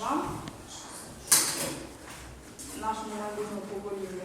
вам, нашому майбутньому поколінню,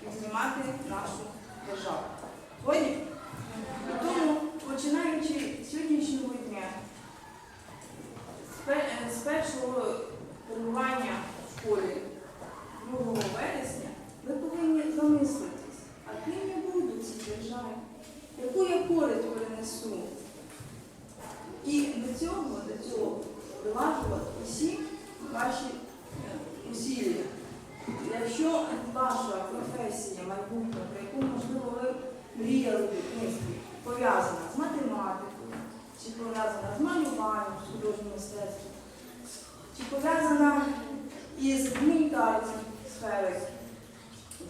піднімати нашу державу. Згодні? І тому, починаючи з сьогоднішнього дня, з е, першого перебування в школі 2 вересня, ви повинні замислитись, а ким я буду в цій державі, яку я користь перенесу. І до цього, до цього прилажувати усі ваші е, усілля. Якщо ваша професія майбутня, про яку, можливо, ви мріяли пов'язана з математикою, чи пов'язана з малюванням, з художнім мистецтвом, чи пов'язана із гуманітарною сферою,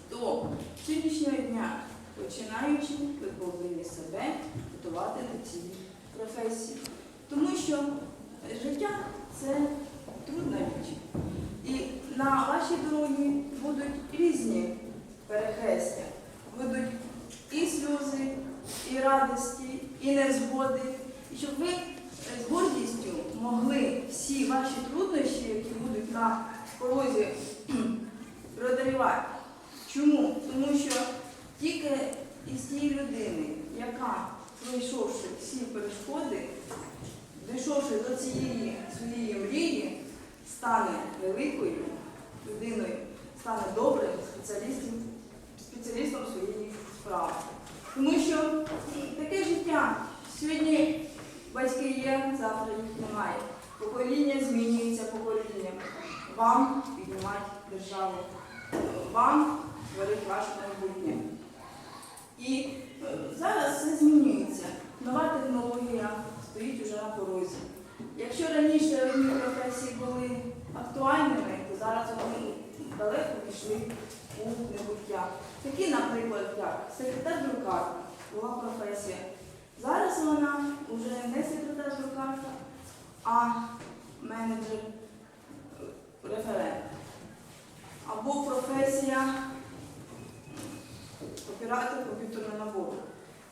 то сьогоднішнього дня, починаючи, ви повинні себе готувати до цієї професії. Тому що життя це трудна річ. І на вашій дорогі будуть різні перехрестя. Будуть і сльози, і радості, і незгоди. І щоб ви з гордістю могли всі ваші труднощі, які будуть на порозі, преодолівати. Чому? Тому що тільки із тієї людини, яка, пройшовши всі перешкоди, дійшовши до цієї своєї мрії, стане великою людиною, стане добрим спеціалістом, спеціалістом своєї справи. Тому що таке життя сьогодні батьки є, завтра їх немає. Покоління змінюється поколінням. Вам піднімати державу, вам творить ваше майбутнє. І е, зараз все змінюється. Нова технологія стоїть уже на порозі. Якщо раніше одні професії були актуальними, то зараз вони далеко пішли у небуття. Такі, наприклад, як секретар друкарка була професія. Зараз вона вже не секретар друкарка, а менеджер референт. Або професія оператор комп'ютерного набору.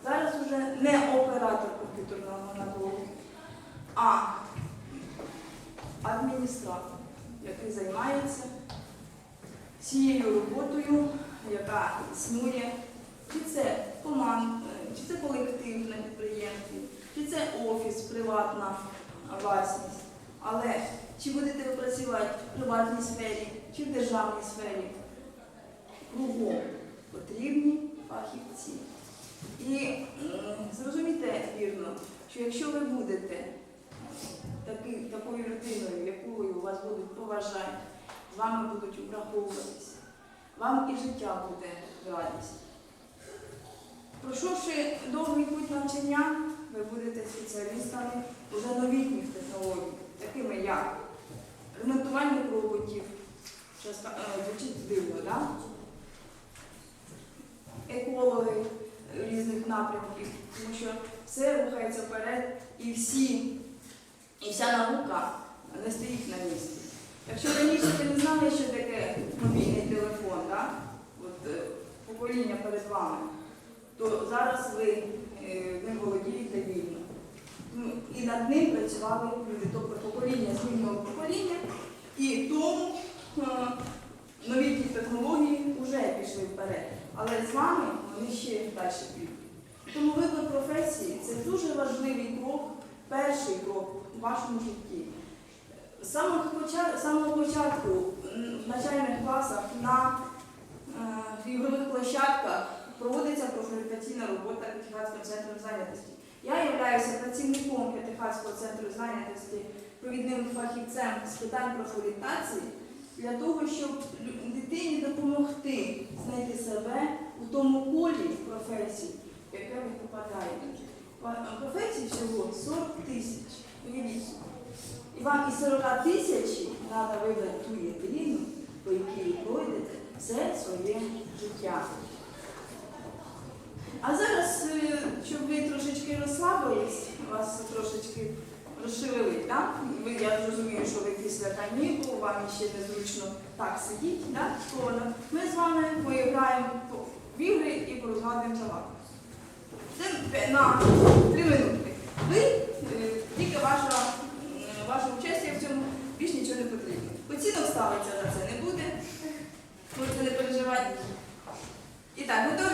Зараз вже не оператор комп'ютерного набору, а адміністратор, який займається цією роботою, яка існує, чи це команд, чи це колектив на підприємстві, чи це офіс, приватна власність. Але чи будете ви працювати в приватній сфері, чи в державній сфері, кругом потрібні фахівці. І зрозумійте вірно, що якщо ви будете таки, такою людиною, якою вас будуть поважати, з вами будуть враховуватися, вам і життя буде радість. Пройшовши довгий путь навчання, ви будете спеціалістами уже новітніх технологій, такими як ремонтування роботів, е, звучить дивно. Да? екологи різних напрямків, тому що все рухається вперед і всі, і вся наука не стоїть на місці. Якщо раніше ви не знали, що таке мобільний телефон, да? От, е, покоління перед вами, то зараз ви е, ним володієте вільно. Ну, І над ним працювали люди, тобто покоління змінювало покоління, і тому е, новітні технології вже пішли вперед. Але з вами вони ще далі підуть. Тому вибір професії це дуже важливий крок, перший крок вашому житті. З самого, поча- самого початку в навчальних класах на е, ігрових площадках проводиться профорієнтаційна робота П'ятихатського центру зайнятості. Я являюся працівником П'ятихатського центру зайнятості, провідним фахівцем з питань профорієнтації для того, щоб дитині допомогти знайти себе у тому полі професій, яке ви попадаєте. Ва- Професій всього 40 тисяч. Уявіть. І вам із 40 тисяч треба вибрати ту єдину, по якій пройдете все своє життя. А зараз, щоб ви трошечки розслабились, вас трошечки розшевелить, так? Ви, я зрозумію, що ви після канікул, вам ще незручно так сидіть, так? Сховано. Ми з вами поіграємо в ігри і порозгадуємо загадки. Це на три минутки. Ви, е, ваша, участь в цьому більш нічого не потрібно. Оцінок ставиться за це не буде. Можете не переживати. І так? Готові.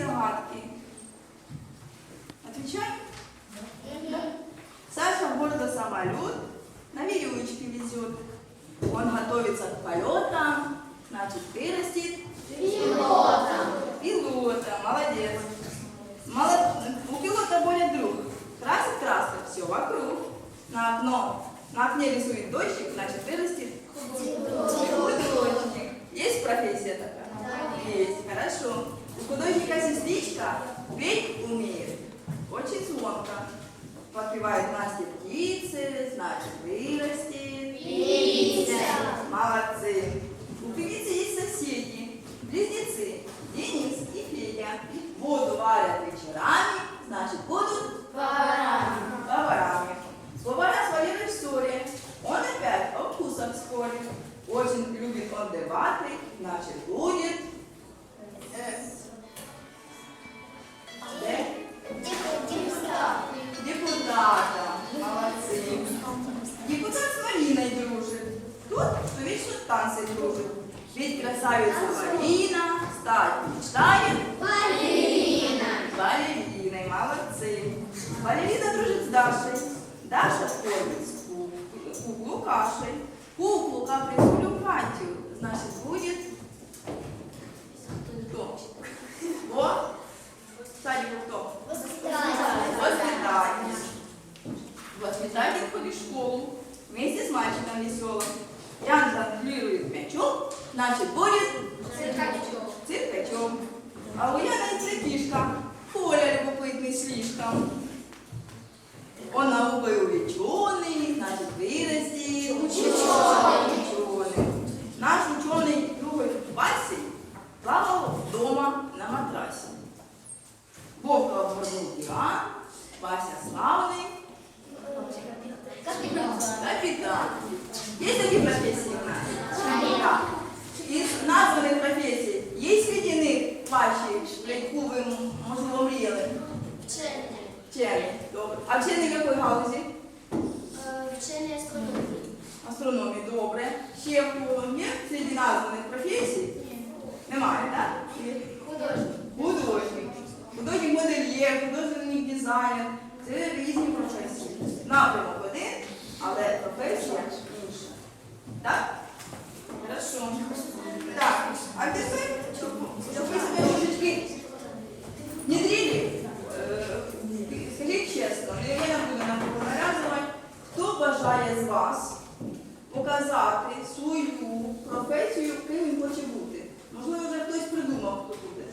Профессии и загадки. Отвечай. Саша гордо самолет на веревочке везет. Он готовится к полетам, значит, вырастет пилотом. молодец. Молод- У пилота более друг. Красит краской все вокруг. На окно. На окне рисует дождик, значит, вырастет художник. Есть профессия такая? Есть, хорошо. Художника сестричка петь умеет. Очень звонко. Подпевает Насте Молодцы. Балерина дружит с Дашей. Даша ходит с ку- куклу кашей. Куклу капризулю Катю. Значит, будет кто? Кто? В садику кто? Воспитатель. Воспитатель ходит в школу вместе с мальчиком веселым. Ян жонглирует мячом, значит, будет циркачом. А у Яна есть кишка, Коля любопытный слишком. Он наукой увлеченный, значит, вырастет ученый. Наш ученый другой Васей плавал дома на матрасе. Вовка обморнул диван, Вася славный, капитан. Есть такие профессии у нас? Да. Із названих професій є серед них ваші, про яку ви, м, можливо, мріяли? Вчений. Добре. А вчений якої галузі? Астрономії, добре. Ще в є серед названих професій? Немає, так? Художник. Художник. Художник модельєр, художник дизайнер. Це різні професії. Напрямок один, але професія інша. Так? Хорошо. Так, а тепер, щоб щоб ви себе трошечки внедрили, е, скажіть чесно, не я не буду нам нав'язувати, хто бажає з вас показати свою професію, ким він хоче бути? Можливо, вже хтось придумав, хто буде.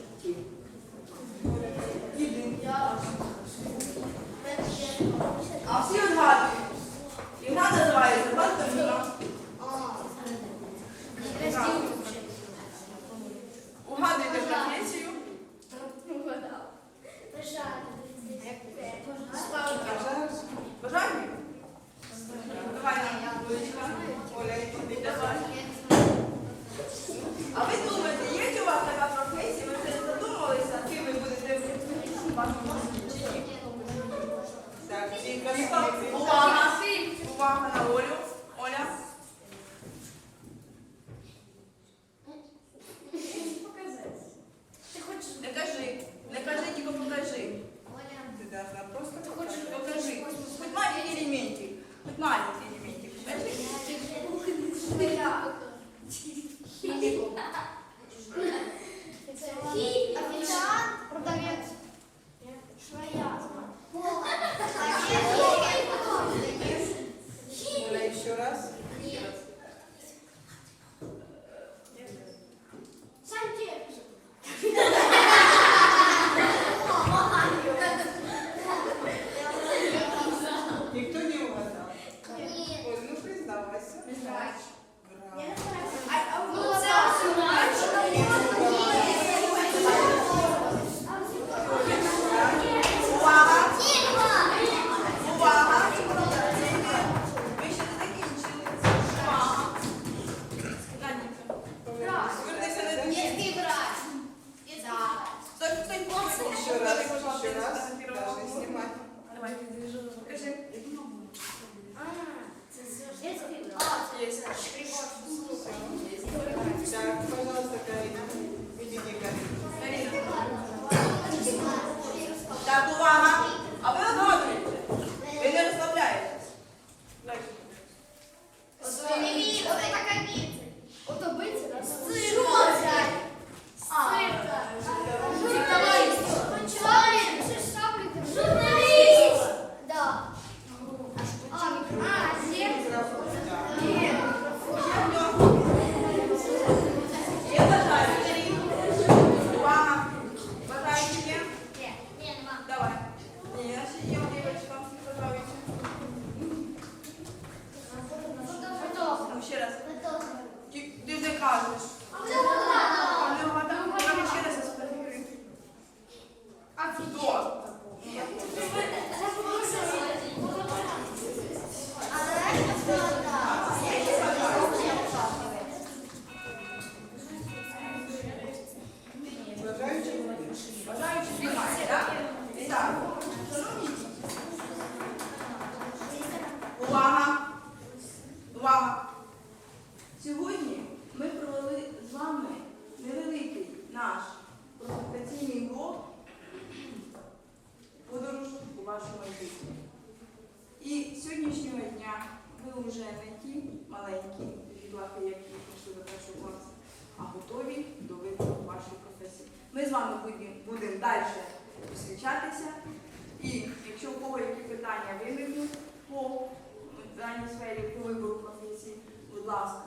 будь ласка,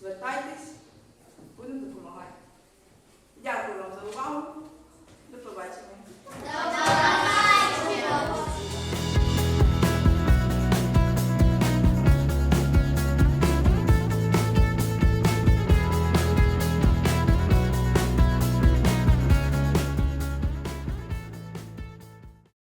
звертайтесь, будемо допомагати. Дякую вам за увагу. До побачення.